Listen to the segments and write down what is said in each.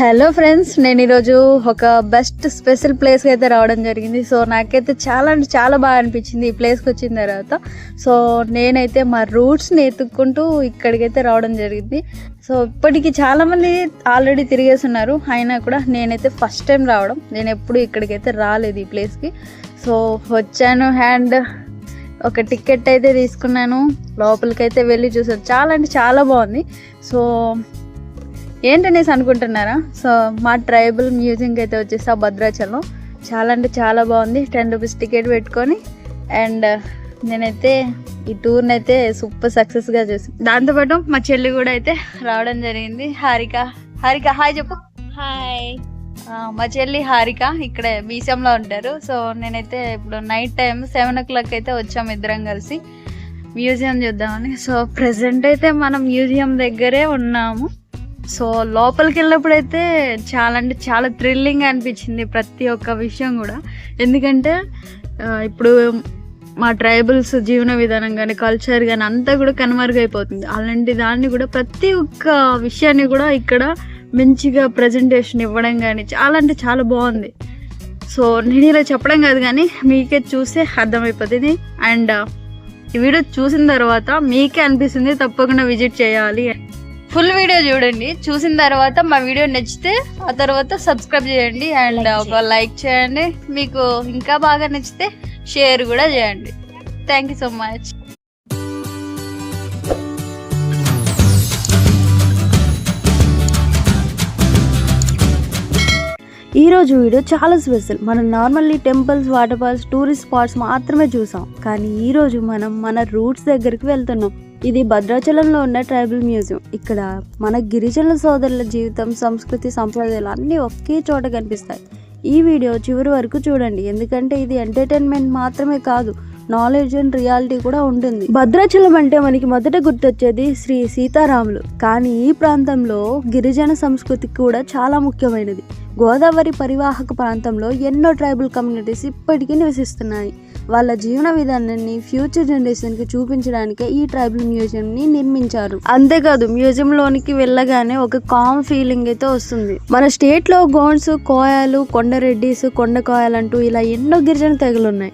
Hello friends నేను ఈరోజు ఒక బెస్ట్ స్పెషల్ ప్లేస్కి అయితే రావడం జరిగింది. సో నాకైతే చాలా అంటే చాలా బాగా అనిపించింది ఈ ప్లేస్కి వచ్చిన తర్వాత. సో నేనైతే మా రూట్స్ని ఎత్తుక్కుంటూ ఇక్కడికైతే రావడం జరిగింది. సో ఇప్పటికి చాలామంది ఆల్రెడీ తిరిగేస్తున్నారు అయినా కూడా నేనైతే ఫస్ట్ టైం రావడం. నేను ఎప్పుడు ఇక్కడికైతే రాలేదు ఈ ప్లేస్కి సో వచ్చాను హ్యాండ్ ఒక టికెట్ అయితే తీసుకున్నాను. లోపలికైతే వెళ్ళి చూసాను. చాలా అంటే చాలా బాగుంది. సో ఏంటనేసి అనుకుంటున్నారా? సో మా ట్రైబల్ మ్యూజియంకి అయితే వచ్చేసా భద్రాచలం. చాలా అంటే చాలా బాగుంది. టెన్ రూపీస్ టికెట్ పెట్టుకొని అండ్ నేనైతే ఈ టూర్ని అయితే సూపర్ సక్సెస్గా చేసి దాంతోపాటు మా చెల్లి కూడా అయితే రావడం జరిగింది. హారిక హారిక హాయ్ చెప్పు. హాయ్. మా చెల్లి హారిక ఇక్కడే బీసంలో ఉంటారు. సో నేనైతే ఇప్పుడు night time seven o'clock అయితే వచ్చాము ఇద్దరం కలిసి. మ్యూజియం చూద్దామని. సో ప్రజెంట్ అయితే మనం మ్యూజియం దగ్గరే ఉన్నాము. సో లోపలికి వెళ్ళినప్పుడు అయితే చాలా అంటే చాలా థ్రిల్లింగ్ అనిపించింది ప్రతి ఒక్క విషయం కూడా. ఎందుకంటే ఇప్పుడు మా ట్రైబల్స్ జీవన విధానం కానీ కల్చర్ కానీ అంతా కూడా కనుమరుగైపోతుంది. అలాంటి దాన్ని కూడా ప్రతి ఒక్క విషయాన్ని కూడా ఇక్కడ మంచిగా ప్రజెంటేషన్ ఇవ్వడం కానీ చాలా అంటే చాలా బాగుంది. సో నేను ఇలా చెప్పడం కాదు కానీ మీకే చూస్తే అర్థమైపోతుంది. అండ్ ఈ వీడియో చూసిన తర్వాత మీకే అనిపిస్తుంది తప్పకుండా విజిట్ చేయాలి. ఫుల్ వీడియో చూడండి. చూసిన తర్వాత మా వీడియో నచ్చితే ఆ తర్వాత సబ్స్క్రైబ్ చేయండి అండ్ ఒక లైక్ చేయండి. మీకు ఇంకా బాగా నచ్చితే షేర్ కూడా చేయండి. థ్యాంక్ యూ సో మచ్ ఈ రోజు వీడియో చాలా స్పెషల్. మనం normally temples waterfalls tourist spots మాత్రమే చూసాం. కానీ ఈ రోజు మనం మన రూట్స్ దగ్గరికి వెళ్తున్నాం. ఇది భద్రాచలంలో ఉన్న ట్రైబల్ మ్యూజియం. ఇక్కడ మన గిరిజనుల సోదరుల జీవితం సంస్కృతి సంప్రదాయాలు అన్నీ ఒకే చోట కనిపిస్తాయి. ఈ వీడియో చివరి వరకు చూడండి. ఎందుకంటే ఇది ఎంటర్టైన్మెంట్ మాత్రమే కాదు నాలెడ్జ్ అండ్ రియాలిటీ కూడా ఉంటుంది. భద్రాచలం అంటే మనకి మొదట గుర్తొచ్చేది శ్రీ సీతారాములు. కానీ ఈ ప్రాంతంలో గిరిజన సంస్కృతి కూడా చాలా ముఖ్యమైనది. గోదావరి పరివాహక ప్రాంతంలో ఎన్నో ట్రైబల్ కమ్యూనిటీస్ ఇప్పటికీ నివసిస్తున్నాయి. వాళ్ళ జీవన విధానాన్ని ఫ్యూచర్ జనరేషన్కి చూపించడానికే ఈ ట్రైబల్ మ్యూజియంని నిర్మించారు. అంతేకాదు మ్యూజియం లోనికి వెళ్ళగానే ఒక కామ్ ఫీలింగ్ అయితే వస్తుంది. మన స్టేట్లో గోండ్స్ కోయాలు కొండరెడ్డిస్ కొండ కోయాలంటూ ఇలా ఎన్నో గిరిజన తెగలు ఉన్నాయి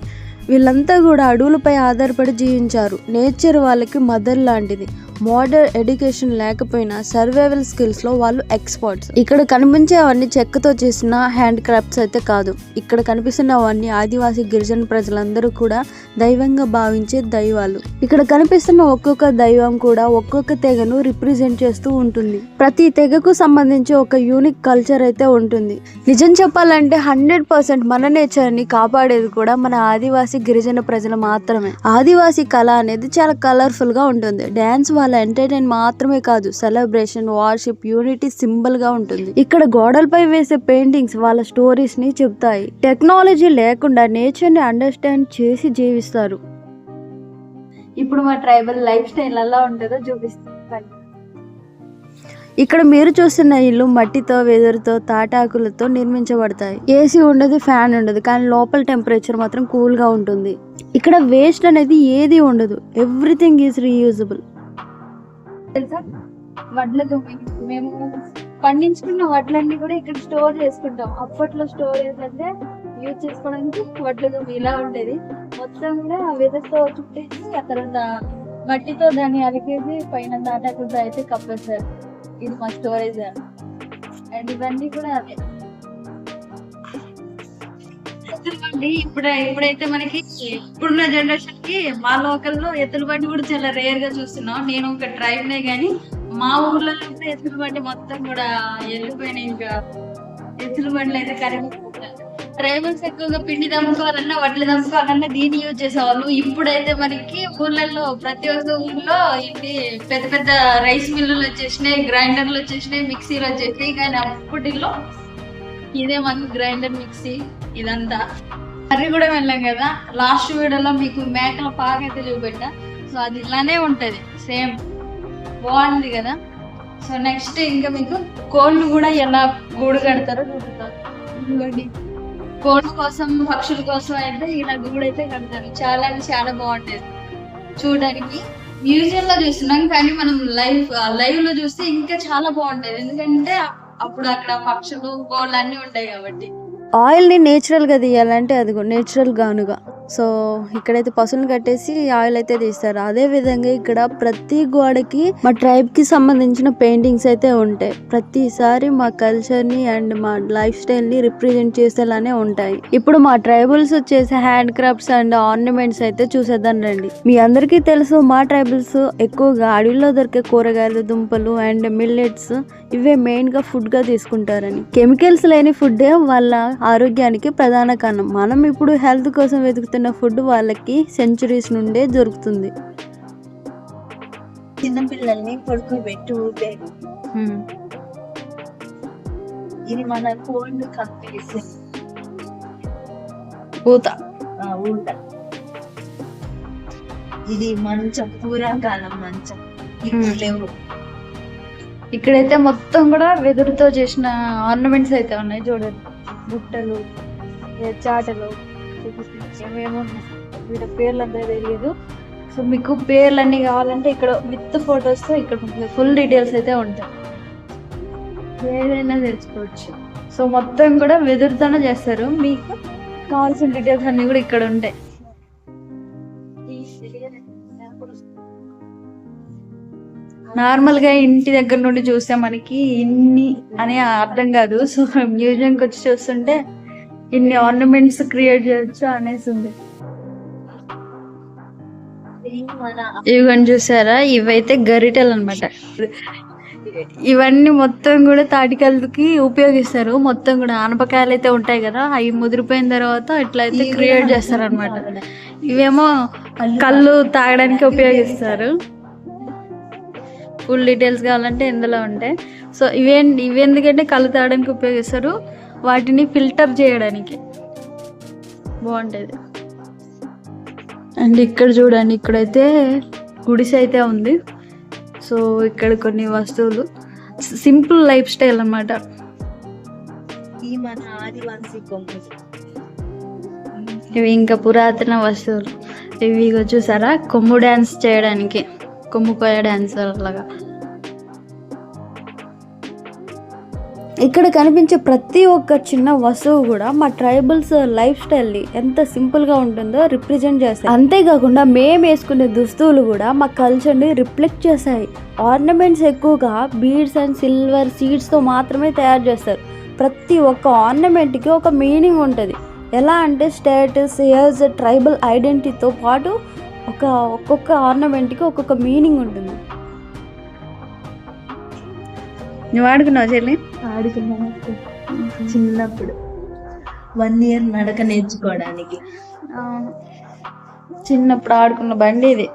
వీళ్ళంతా కూడా అడవులపై ఆధారపడి జీవించారు. నేచర్ వాళ్ళకి మదర్ లాంటిది. మోడర్న్ ఎడ్యుకేషన్ లేకపోయినా సర్వైవల్ స్కిల్స్లో వాళ్ళు ఎక్స్పర్ట్స్. ఇక్కడ కనిపించేవన్నీ చెక్కతో చేసిన హ్యాండ్ క్రాఫ్ట్స్ అయితే కాదు. ఇక్కడ కనిపిస్తున్నవన్నీ ఆదివాసీ గిరిజన ప్రజలందరూ కూడా దైవంగా భావించే దైవాలు. ఇక్కడ కనిపిస్తున్న ఒక్కొక్క దైవం కూడా ఒక్కొక్క తెగను రిప్రజెంట్ చేస్తూ ఉంటుంది. ప్రతి తెగకు సంబంధించి ఒక యూనిక్ కల్చర్ అయితే ఉంటుంది. నిజం చెప్పాలంటే హండ్రెడ్ పర్సెంట్ మన నేచర్ని కాపాడేది కూడా మన ఆదివాసీ గిరిజన ప్రజలు మాత్రమే. ఆదివాసీ కళ అనేది చాలా కలర్ఫుల్గా ఉంటుంది. డాన్స్ వాళ్ళ ఎంటర్టైన్ మాత్రమే కాదు సెలబ్రేషన్ వార్షిప్ యూనిటీ సింబల్గా ఉంటుంది. ఇక్కడ గోడలపై వేసే పెయింటింగ్స్ వాళ్ళ స్టోరీస్ని చెప్తాయి. టెక్నాలజీ లేకుండా నేచర్ని అండర్స్టాండ్ చేసి జీవిస్తారు. ఇప్పుడు మా ట్రైబల్ లైఫ్ స్టైల్ ఎలా ఉంటుందో చూపిస్తాను. ఇక్కడ మీరు చూస్తున్న ఇల్లు మట్టితో వెదురుతో తాటాకులతో నిర్మించబడతాయి. ఏసీ ఉండదు ఫ్యాన్ ఉండదు కానీ లోపల టెంపరేచర్ మాత్రం కూల్గా ఉంటుంది. ఇక్కడ వేస్ట్ అనేది ఏది ఉండదు. ఎవ్రీథింగ్ ఈజ్ రీయూజబుల్ తెలుసా? వడ్లతో మేము పండించుకున్న వడ్లన్నీ కూడా ఇక్కడ స్టోర్ చేసుకుంటాం. అప్పట్లో స్టోరేజ్ అంటే యూజ్ చేసుకోవడానికి వడ్లతో ఇలా ఉండేది. మొత్తం కూడా వెదర్తో చుట్టేసి అక్కడ మట్టితో దాన్ని అలికేసి పైన దాటాకుండా అయితే కప్పేస్తారు ఇది మా స్టోరేజ్ అండ్ ఇవన్నీ కూడా అవే. ఎద్దుల బండి ఇప్పుడు ఇప్పుడైతే మనకి ఇప్పుడున్న జనరేషన్కి మా లోకల్లో లో బండి కూడా చాలా రేర్గా చూస్తున్నాం. నేను ఒక డ్రైవ్ నే గానీ మా ఊర్లో అయితే ఎద్దుల బండి మొత్తం కూడా వెళ్ళిపోయినాయి. ఇంకా ఎద్దుల బండ్లు అయితే కరెక్ట్ ట్రైబల్స్ ఎక్కువగా పిండి దమ్ముకోవాలన్నా వడ్లు దమ్ముకోవాలన్నా దీన్ని యూజ్ చేసేవాళ్ళు. ఇప్పుడైతే మనకి ఊర్లలో ప్రతి ఒక్క ఊర్లో ఇది పెద్ద పెద్ద రైస్ మిల్లులు వచ్చేసినాయి గ్రైండర్లు వచ్చేసినాయి మిక్సీలు వచ్చేసినాయి. కానీ అప్పటిలో ఇదే మాకు గ్రైండర్ మిక్సీ ఇదంతా. కర్రీ కూడా వెళ్ళాం కదా లాస్ట్ వీడియోలో మీకు మేకల పాక అయితే చూపెట్టా. సో అది ఇలానే ఉంటది సేమ్. బాగుంది కదా. సో నెక్స్ట్ ఇంకా మీకు కోళ్ళు కూడా ఎలా గూడు కడతారో చూపుతారు కోళ్ళ కోసం పక్షుల కోసం అయితే ఇలా గూడు అయితే కడతారు. చాలా అంటే చాలా బాగుంటుంది. చూడడానికి. మ్యూజియంలో చూస్తున్నాం కానీ మనం లైవ్ లైవ్లో చూస్తే ఇంకా చాలా బాగుంటుంది. ఎందుకంటే అప్పుడు అక్కడ పక్షులు కోళ్ళు అన్ని ఉంటాయి కాబట్టి. ఆయిల్ని నేచురల్గా తీయాలంటే అది నేచురల్ గానుగా. సో ఇక్కడైతే పశువుని కట్టేసి ఆయిల్ అయితే తీస్తారు. అదే విధంగా ఇక్కడ ప్రతి గోడకి మా ట్రైబ్కి సంబంధించిన పెయింటింగ్స్ అయితే ఉంటాయి. ప్రతిసారి మా కల్చర్ని అండ్ మా లైఫ్ స్టైల్ని రిప్రజెంట్ చేసేలానే ఉంటాయి. ఇప్పుడు మా ట్రైబల్స్ వచ్చేసి హ్యాండ్ క్రాఫ్ట్స్ అండ్ ఆర్నమెంట్స్ అయితే చూసేద్దాం రండి. మీ అందరికీ తెలుసు మా ట్రైబల్స్ ఎక్కువగా అడవిలో దొరికే కూరగాయలు దుంపలు అండ్ మిల్లెట్స్ ఇవే మెయిన్గా ఫుడ్గా తీసుకుంటారని. కెమికల్స్ లేని ఫుడ్ వాళ్ళ ఆరోగ్యానికి ప్రధాన కారణం. మనం ఇప్పుడు హెల్త్ కోసం వెతుకుతాం వెతుకుతున్న ఫుడ్ వాళ్ళకి సెంచురీస్ నుండే దొరుకుతుంది. చిన్నపిల్లల్ని పడుకోబెట్టి ఊపే ఇది మన కోల్డ్ కంపెనీస్ పూత ఊట ఇది మంచం పూర్వకాలం మంచం. లేవు. ఇక్కడైతే మొత్తం కూడా వెదురుతో చేసిన ఆర్నమెంట్స్ అయితే ఉన్నాయి చూడండి బుట్టలు ఏ చాటలు ఏమేమో పేర్లు అంతా తెలియదు సో మీకు పేర్లు అన్ని కావాలంటే ఇక్కడ విత్ ఫొటోస్తో ఇక్కడ ఫుల్ డీటెయిల్స్ అయితే ఉంటాయి. ఏదైనా తెలుసుకోవచ్చు. సో మొత్తం కూడా వెదురుతోనే చేస్తారు. మీకు కావాల్సిన డీటెయిల్స్ అన్ని కూడా ఇక్కడ ఉంటాయి. నార్మల్గా ఇంటి దగ్గర నుండి చూస్తే మనకి ఇన్ని అని అర్థం కాదు. సో మ్యూజియంకి వచ్చి చూస్తుంటే ఇన్ని ఆర్నమెంట్స్ క్రియేట్ చేయొచ్చు అనేసి ఉంది. ఇవన్నీ చూసారా? ఇవైతే గరిటెలు అనమాట ఇవన్నీ మొత్తం కూడా తాటికల్లుకి ఉపయోగిస్తారు. మొత్తం కూడా ఆనపకాయలు అయితే ఉంటాయి కదా అవి ముదిరిపోయిన తర్వాత ఇట్లా అయితే క్రియేట్ చేస్తారు అనమాట ఇవేమో కళ్ళు తాగడానికి ఉపయోగిస్తారు. ఫుల్ డీటెయిల్స్ కావాలంటే ఇందులో ఉంటాయి. సో ఇవే ఇవి ఎందుకంటే కళ్ళు తాగడానికి ఉపయోగిస్తారు? వాటిని ఫిల్టర్ చేయడానికి. బాగుంటుంది. అండ్ ఇక్కడ చూడండి ఇక్కడైతే గుడిసె అయితే ఉంది. సో ఇక్కడ కొన్ని వస్తువులు. సింపుల్ లైఫ్ స్టైల్ అన్నమాట. ఈ మన ఆదివాసి కొమ్ములు. ఇవి ఇంకా పురాతన వస్తువులు. ఇవి చూసారా? కొమ్ము డ్యాన్స్ చేయడానికి. కొమ్ము కోయ డ్యాన్స్ అలాగా ఇక్కడ కనిపించే ప్రతి ఒక్క చిన్న వస్తువు కూడా మా ట్రైబల్స్ లైఫ్ స్టైల్ని ఎంత సింపుల్గా ఉంటుందో రిప్రజెంట్ చేస్తాయి. అంతేకాకుండా మేము వేసుకునే దుస్తువులు కూడా మా కల్చర్ని రిఫ్లెక్ట్ చేస్తాయి. ఆర్నమెంట్స్ ఎక్కువగా బీడ్స్ అండ్ సిల్వర్ సీడ్స్తో మాత్రమే తయారు చేస్తారు. ప్రతి ఒక్క ఆర్నమెంట్కి ఒక మీనింగ్ ఉంటుంది. ఎలా అంటే స్టేటస్ ఇయర్స్ ట్రైబల్ ఐడెంటిటీతో పాటు ఒక ఒక్కొక్క ఆర్నమెంట్కి ఒక్కొక్క మీనింగ్ ఉంటుంది. నువ్వు ఆడుకున్నావు చెల్లి? ఆడుకున్నాను. చిన్నప్పుడు. వన్ ఇయర్ నడక నేర్చుకోవడానికి. చిన్నప్పుడు ఆడుకున్న బండి ఇది.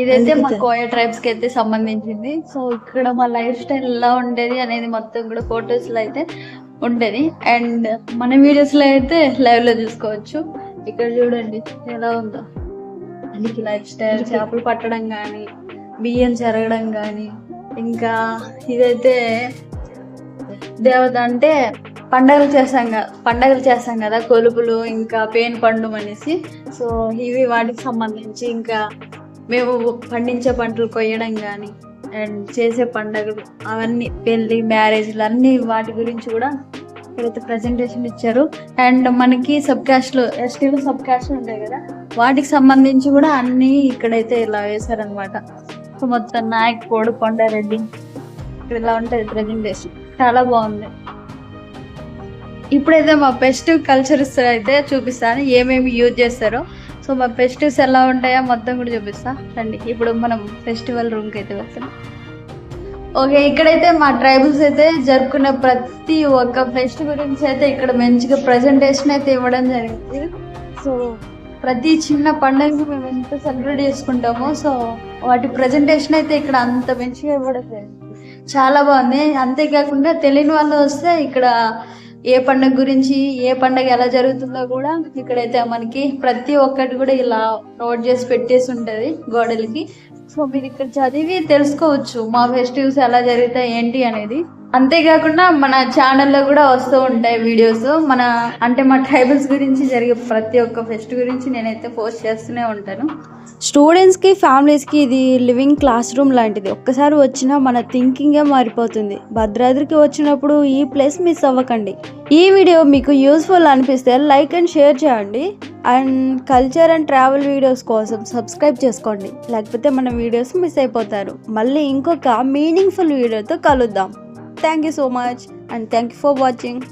ఇదైతే మా కోయ ట్రైబ్స్కి అయితే సంబంధించింది. సో ఇక్కడ మా లైఫ్ స్టైల్ ఎలా ఉండేది అనేది మొత్తం కూడా ఫొటోస్లో అయితే ఉండేది. అండ్ మన వీడియోస్లో అయితే లైవ్లో చూసుకోవచ్చు. ఇక్కడ చూడండి ఎలా ఉందో. మనకి లైఫ్ స్టైల్ చేపలు పట్టడం కానీ బియ్యం చెరగడం కానీ ఇంకా ఇదైతే దేవత అంటే పండగలు చేస్తాం కదా పండగలు చేస్తాం కదా కొలుపులు ఇంకా పేను పండు అనేసి. సో ఇవి వాటికి సంబంధించి ఇంకా మేము పండించే పంటలు కొయ్యడం కానీ అండ్ చేసే పండగలు అవన్నీ పెళ్ళి మ్యారేజ్లు అన్ని వాటి గురించి కూడా ఇక్కడైతే ప్రజెంటేషన్ ఇచ్చారు. అండ్ మనకి సబ్ క్యాస్ట్లు ఎస్టీలు సబ్ క్యాస్ట్లు ఉంటాయి కదా వాటికి సంబంధించి కూడా అన్నీ ఇక్కడైతే ఇలా వేశారనమాట సో మొత్తం నాయక్ కోడు కొండారెడ్డి ఇక్కడ ఇలా ఉంటుంది ప్రజెంటేషన్ చాలా బాగుంది. ఇప్పుడైతే మా ఫెస్టివ్ కల్చర్స్ అయితే చూపిస్తాను ఏమేమి యూజ్ చేస్తారో. సో మా ఫెస్టివ్స్ ఎలా ఉంటాయో మొత్తం కూడా చూపిస్తా. రండి ఇప్పుడు మనం ఫెస్టివల్ రూమ్కి అయితే వస్తాం ఓకే ఇక్కడైతే మా ట్రైబల్స్ అయితే జరుపుకునే ప్రతి ఒక్క ఫెస్ట్ గురించి అయితే ఇక్కడ మంచిగా ప్రజెంటేషన్ అయితే ఇవ్వడం జరిగింది. సో ప్రతి చిన్న పండుగ మేము ఎంత సెలబ్రేట్ చేసుకుంటామో సో వాటి ప్రజెంటేషన్ అయితే ఇక్కడ అంత మంచిగా ఇవ్వడం చాలా బాగుంది. అంతేకాకుండా తెలియని వాళ్ళు వస్తే ఇక్కడ ఏ పండుగ గురించి ఏ పండుగ ఎలా జరుగుతుందో కూడా ఇక్కడైతే మనకి ప్రతి ఒక్కటి కూడా ఇలా నోట్ చేసి పెట్టేసి ఉంటుంది గోడలకి. సో మీరు ఇక్కడ చదివి తెలుసుకోవచ్చు మా ఫెస్టివల్స్ ఎలా జరుగుతాయి ఏంటి అనేది. అంతేకాకుండా మన ఛానల్లో కూడా వస్తూ ఉంటాయి వీడియోస్. మన అంటే మా ట్రైబల్స్ గురించి జరిగే ప్రతి ఒక్క ఫెస్ట్ గురించి నేనైతే పోస్ట్ చేస్తూనే ఉంటాను. స్టూడెంట్స్కి ఫ్యామిలీస్కి ఇది లివింగ్ క్లాస్ రూమ్ లాంటిది. ఒక్కసారి వచ్చినా మన థింకింగే మారిపోతుంది. భద్రాద్రికి వచ్చినప్పుడు ఈ ప్లేస్ మిస్ అవ్వకండి. ఈ వీడియో మీకు యూస్ఫుల్ అనిపిస్తే లైక్ అండ్ షేర్ చేయండి. And culture and travel videos కోసం సబ్స్క్రైబ్ చేసుకోండి. లేకపోతే మన వీడియోస్ మిస్ అయిపోతారు. మళ్ళీ ఇంకొక మీనింగ్ఫుల్ వీడియోతో కలుద్దాం. Thank you so much and thank you for watching